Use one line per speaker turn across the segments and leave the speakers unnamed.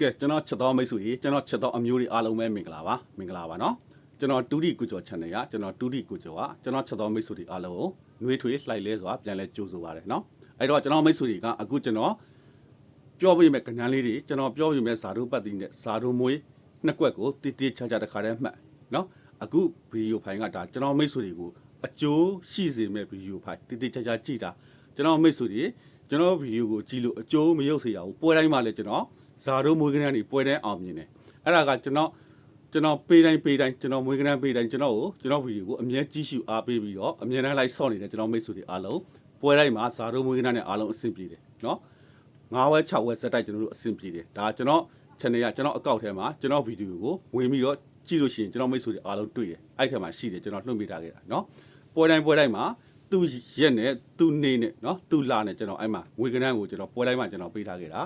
ကဲကျွန်တော်ချက်တော်မိတ်ဆွေကြီးကျွန်တော်ချက်တော်အမျိုးတွေအားလုံးပဲမင်္ဂလာပါမင်္ဂလာပါနော်ကျွန်တော်တူတီကုကျော် channel ကကျွန်တော်တူတီကုကျော်ကကျွန်တော်ချက်တော်မိတ်ဆွေတွေအားလုံးကိုနှွေးထွေးလှိုက်လဲစွာပြန်လဲကြိုးဆိုပါရနော်အဲ့တော့ကျွန်တော်မိတ်ဆွေတွေကအခုကျွန်တော်ပြောပြမယ့်ကဏ္ဍလေးတွေကျွန်တော်ပြောပြမယ့်ဇာတို့ပတ်တိနဲ့ဇာတို့မွေးနှစ်ကွက်ကိုတိတိချာချာတစ်ခါတည်းမှတ်နော်အခုဗီဒီယိုဖိုင်ကဒါကျွန်တော်မိတ်ဆွေတွေကိုအကျိုးရှိစေမယ့်ဗီဒီယိုဖိုင်တိတိချာချာကြည့်တာကျွန်တော်မိတ်ဆွေတွေကျွန်တော်ဗီဒီယိုကိုကြည့်လို့အကျိုးမရုပ်စေရဘူးပွဲတိုင်းမှာလည်းကျွန်တော် ဇာတို့မွေးကနန်းတွေပွဲတဲ့အောင်မြင်တယ်အဲ့ဒါကကျွန်တော်ကျွန်တော်ပေးတိုင်းပေးတိုင်းကျွန်တော်မွေးကနန်းပေးတိုင်းကျွန်တော်ကိုကျွန်တော်ဗီဒီယိုကိုအမြဲကြည့်ရှုအားပေးပြီးတော့အမြဲတမ်းလိုက်ဆော့နေတဲ့ကျွန်တော်မိတ်ဆွေတွေအားလုံးပွဲတိုင်းမှာဇာတို့မွေးကနန်းနဲ့အားလုံးအဆင်ပြေတယ်နော်9ဝဲ6ဝဲစက်တိုက်ကျွန်တော်တို့အဆင်ပြေတယ်ဒါကျွန်တော် channel ကကျွန်တော်အကောင့်ထဲမှာကျွန်တော်ဗီဒီယိုကိုဝင်ပြီးတော့ကြည့်လို့ရှိရင်ကျွန်တော်မိတ်ဆွေတွေအားလုံးတွေ့တယ်အဲ့ထဲမှာရှိတယ်ကျွန်တော်လွှင့်ပေးထားခဲ့တာနော်ပွဲတိုင်းပွဲတိုင်းမှာသူ့ရက်နဲ့သူ့နေနဲ့နော်သူ့လာနဲ့ကျွန်တော်အဲ့မှာငွေကနန်းကိုကျွန်တော်ပွဲတိုင်းမှာကျွန်တော်ပေးထားခဲ့တာ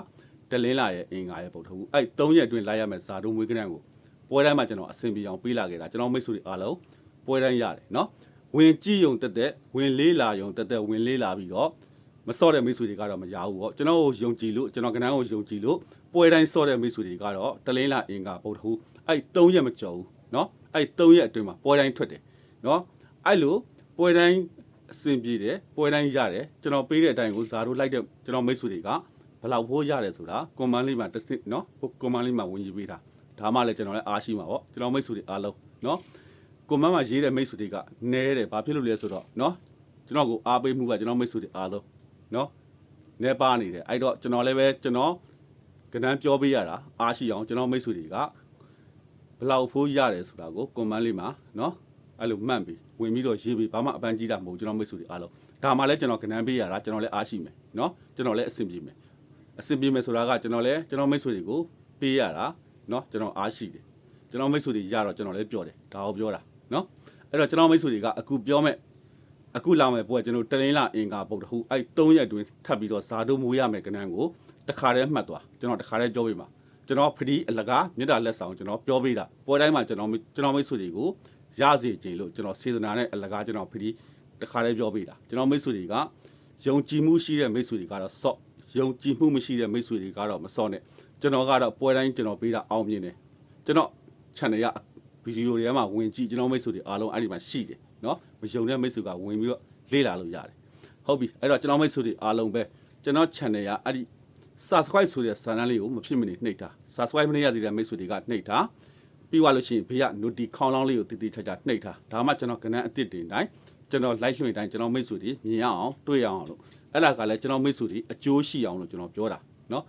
တလင်းလာရဲ့အင်္ဂါရဲ့ပုံထဘူးအဲ့၃ရက်အတွင်းလိုက်ရမယ်ဇာတုံးမွေးကနန်းကိုပွဲတိုင်းမှာကျွန်တော်အဆင်ပြေအောင်ပေးလာခဲ့တာကျွန်တော်မိတ်ဆွေတွေအားလုံးပွဲတိုင်းရတယ်နော်ဝင်ကြည့်ယုံတက်တက်ဝင်လေးလာယုံတက်တက်ဝင်လေးလာပြီးတော့မစော့တဲ့မိတ်ဆွေတွေကတော့မရဘူးပေါ့ကျွန်တော်ကိုယုံကြည်လို့ကျွန်တော်ကနန်းကိုယုံကြည်လို့ပွဲတိုင်းစော့တဲ့မိတ်ဆွေတွေကတော့တလင်းလာအင်္ဂါပုံထဘူးအဲ့၃ရက်မကျော်ဘူးနော်အဲ့၃ရက်အတွင်းမှာပွဲတိုင်းထွက်တယ်နော်အဲ့လိုပွဲတိုင်းအဆင်ပြေတယ်ပွဲတိုင်းရတယ်ကျွန်တော်ပေးတဲ့အတိုင်းကိုဇာတို့လိုက်တဲ့ကျွန်တော်မိတ်ဆွေတွေက ဘယ်လောက်ဖိုးရတယ်ဆိုတာကွန်မန်းလေးမှာတစ်စစ်နော်ကွန်မန်းလေးမှာဝင်ကြည့်ပေးတာဒါမှလည်းကျွန်တော်လည်းအားရှိမှာပေါ့ကျွန်တော်မိတ်ဆွေတွေအားလုံးနော်ကွန်မန်းမှာရေးတဲ့မိတ်ဆွေတွေကနဲတယ်ဘာဖြစ်လို့လဲဆိုတော့နော်ကျွန်တော်ကိုအားပေးမှုကကျွန်တော်မိတ်ဆွေတွေအားလုံးနော်နဲပါနေတယ်အဲ့တော့ကျွန်တော်လည်းပဲကျွန်တော်ကဏ္ဍပြောပေးရတာအားရှိအောင်ကျွန်တော်မိတ်ဆွေတွေကဘယ်လောက်ဖိုးရတယ်ဆိုတာကိုကွန်မန်းလေးမှာနော်အဲ့လိုမှတ်ပြီးဝင်ပြီးတော့ရေးပြီးဘာမှအပန်းကြီးတာမဟုတ်ကျွန်တော်မိတ်ဆွေတွေအားလုံးဒါမှလည်းကျွန်တော်ကဏ္ဍပေးရတာကျွန်တော်လည်းအားရှိမယ်နော်ကျွန်တော်လည်းအဆင်ပြေမယ် အဆင်ပြေမယ်ဆိုတာကကျွန်တော်လည်းကျွန်တော်မိတ်ဆွေတွေကိုပေးရတာเนาะကျွန်တော်အားရှိတယ်ကျွန်တော်မိတ်ဆွေတွေရတော့ကျွန်တော်လည်းပြောတယ်ဒါကိုပြောတာเนาะအဲ့တော့ကျွန်တော်မိတ်ဆွေတွေကအခုပြောမဲ့အခုလာမဲ့ပွဲကျွန်တော်တလင်းလာအင်္ဂါပုတ်တခုအဲ့၃ရက်အတွင်းထပ်ပြီးတော့ဇာတို့မူရမယ်ကနန်းကိုတခါတည်းမှတ်သွားကျွန်တော်တခါတည်းပြောပေးပါကျွန်တော်ဖဒီအလကားမြတ်တာလက်ဆောင်ကျွန်တော်ပြောပေးတာပွဲတိုင်းမှာကျွန်တော်ကျွန်တော်မိတ်ဆွေတွေကိုရစေခြင်းလို့ကျွန်တော်စေတနာနဲ့အလကားကျွန်တော်ဖဒီတခါတည်းပြောပေးတာကျွန်တော်မိတ်ဆွေတွေကယုံကြည်မှုရှိတဲ့မိတ်ဆွေတွေကတော့စော့ ယုံကြည်မှုမရှိတဲ့မိတ်ဆွေတွေကတော့မစော့နဲ့ကျွန်တော်ကတော့ပွဲတိုင်းကျွန်တော်ပေးတာအောင်မြင်တယ်ကျွန်တော် channel ရဗီဒီယိုတွေထဲမှာဝင်ကြည့်ကျွန်တော်မိတ်ဆွေတွေအားလုံးအဲ့ဒီမှာရှိတယ်နော်မယုံတဲ့မိတ်ဆွေကဝင်ပြီးတော့လေ့လာလို့ရတယ်ဟုတ်ပြီအဲ့တော့ကျွန်တော်မိတ်ဆွေတွေအားလုံးပဲကျွန်တော် channel ရအဲ့ဒီ subscribe ဆိုတဲ့ဆန္ဒလေးကိုမဖြစ်မနေနှိပ်တာ subscribe မနေရသေးတဲ့မိတ်ဆွေတွေကနှိပ်တာပြီးသွားလို့ရှိရင်ဘေးက noti ခေါင်းလောင်းလေးကိုတည်တည်ချာချာနှိပ်တာဒါမှကျွန်တော်ကဏ္ဍအစ်စ်တင်တိုင်းကျွန်တော် live လွှင့်တိုင်းကျွန်တော်မိတ်ဆွေတွေမြင်ရအောင်တွေ့ရအောင်လို့ အဲ့ဒါကလည်းကျွန်တော်မိတ်ဆွေတွေအကျိုးရှိအောင်လို့ကျွန်တော်ပြောတာနော်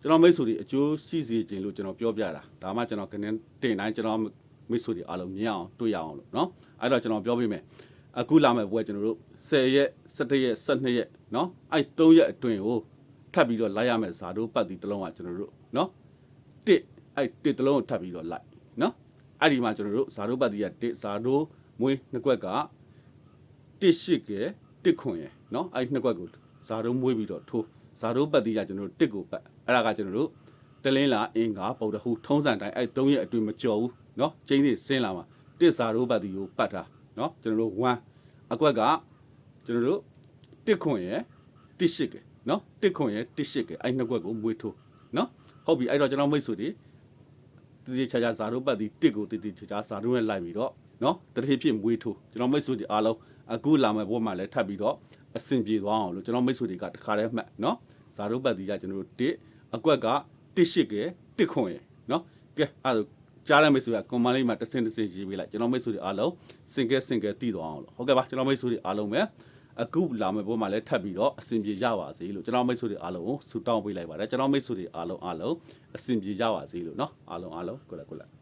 ကျွန်တော်မိတ်ဆွေတွေအကျိုးရှိစေခြင်းလို့ကျွန်တော်ပြောပြတာဒါမှကျွန်တော်ကနေတင်တိုင်းကျွန်တော်မိတ်ဆွေတွေအားလုံးမြင်အောင်တွေ့ရအောင်လို့နော်အဲ့တော့ကျွန်တော်ပြောပြမယ်အခုလာမယ့်ဘွဲကျွန်တော်တို့10ရက်17ရက်12ရက်နော်အဲ့3ရက်အတွင်းကိုထပ်ပြီးတော့လိုက်ရမယ့်ဇာတို့ပတ်တီတလုံးကကျွန်တော်တို့နော်တစ်အဲ့တစ်တလုံးကိုထပ်ပြီးတော့လိုက်နော်အဲ့ဒီမှာကျွန်တော်တို့ဇာတို့ပတ်တီကတစ်ဇာတို့မွေးနှစ်ကွက်ကတစ်ရှိကဲ တစ်ခွန်ရယ်နော်အဲ့ဒီနှစ်ခွက်ကိုဇာတုံးမွေးပြီးတော့ထိုးဇာတုံးပတ်တိကကျွန်တော်တို့တစ်ကိုပတ်အဲ့ဒါကကျွန်တော်တို့တလင်းလာအင်းကဗုဒ္ဓဟူထုံးစံတိုင်းအဲ့၃ရက်အတွင်းမကြော်ဘူးနော်ကျင်းသေးဆင်းလာမှာတစ်ဇာတုံးပတ်တိကိုပတ်တာနော်ကျွန်တော်တို့1အကွက်ကကျွန်တော်တို့တစ်ခွန်ရယ်တစ်ရှိကနော်တစ်ခွန်ရယ်တစ်ရှိကအဲ့နှစ်ခွက်ကိုမွေးထိုးနော်ဟုတ်ပြီအဲ့တော့ကျွန်တော်မိတ်ဆွေတွေတတိချာချာဇာတုံးပတ်တိတစ်ကိုတတိချာချာဇာတုံးရဲ့လိုက်ပြီးတော့နော်တတိဖြစ်မွေးထိုးကျွန်တော်မိတ်ဆွေတွေအားလုံး အခုလာမယ့်ဘဝမှာလည်းထပ်ပြီးတော့အဆင်ပြေသွားအောင်လို့ကျွန်တော်မိတ်ဆွေတွေကတခါတည်းမှတ်နော်ဇာတို့ပတ်တီကကျွန်တော်တို့တစ်အကွက်ကတစ်ရှစ်ကဲတစ်ခွန်ရယ်နော်ကဲအဲ့ဒါကြားတဲ့မိတ်ဆွေကကွန်မန့်လေးမှာတစ်စင်တစ်စင်ရေးပေးလိုက်ကျွန်တော်မိတ်ဆွေတွေအားလုံးစင်ကဲစင်ကဲတည်သွားအောင်လို့ဟုတ်ကဲ့ပါကျွန်တော်မိတ်ဆွေတွေအားလုံးပဲအခုလာမယ့်ဘုမှာလည်းထပ်ပြီးတော့အဆင်ပြေကြပါစေလို့ကျွန်တော်မိတ်ဆွေတွေအားလုံးကိုဆုတောင်းပေးလိုက်ပါတယ်ကျွန်တော်မိတ်ဆွေတွေအားလုံးအားလုံးအဆင်ပြေကြပါစေလို့နော်အားလုံးအားလုံးကိုလည်းကိုလည်း